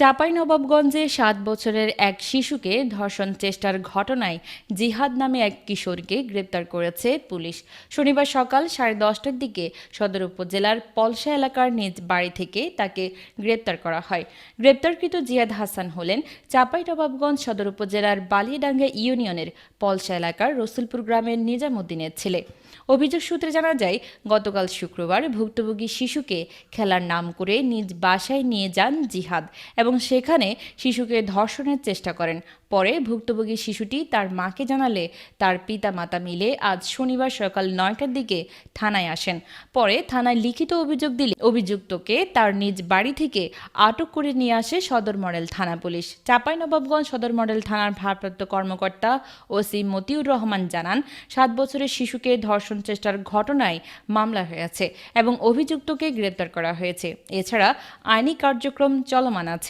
চাঁপাইনবাবগঞ্জে সাত বছরের এক শিশুকে ধর্ষণ চেষ্টার ঘটনায় জিহাদ নামে এক কিশোরকে গ্রেপ্তার করেছে পুলিশ। শনিবার সকাল সাড়ে দশটার দিকে সদর উপজেলার পলসা এলাকার নিজ বাড়ি থেকে তাকে গ্রেপ্তার করা হয়। গ্রেপ্তারকৃত জিয়াদ হাসান হলেন চাঁপাইনবাবগঞ্জ সদর উপজেলার বালিয়াডাঙ্গা ইউনিয়নের পলসা এলাকার রসুলপুর গ্রামের নিজামুদ্দিনের ছেলে। অভিযোগ সূত্রে জানা যায়, গতকাল শুক্রবার ভুক্তভোগী শিশুকে খেলার নাম করে নিজ বাসায় নিয়ে যান জিহাদ এবং সেখানে শিশুকে ধর্ষণের চেষ্টা করেন। পরে ভুক্তভোগী শিশুটি তার মাকে জানালে তার পিতা মাতা মিলে আজ শনিবার সকাল নয়টার দিকে থানায় আসেন। পরে থানায় লিখিত অভিযোগ দিলে অভিযুক্তকে তার নিজ বাড়ি থেকে আটক করে নিয়ে আসে সদর মডেল থানা পুলিশ। চাঁপাইনবাবগঞ্জ সদর মডেল থানার ভারপ্রাপ্ত কর্মকর্তা ওসি মতিউর রহমান জানান, সাত বছরের শিশুকে ধর্ষণ চেষ্টার ঘটনায় মামলা হয়েছে এবং অভিযুক্তকে গ্রেপ্তার করা হয়েছে। এছাড়া আইনি কার্যক্রম চলমান আছে।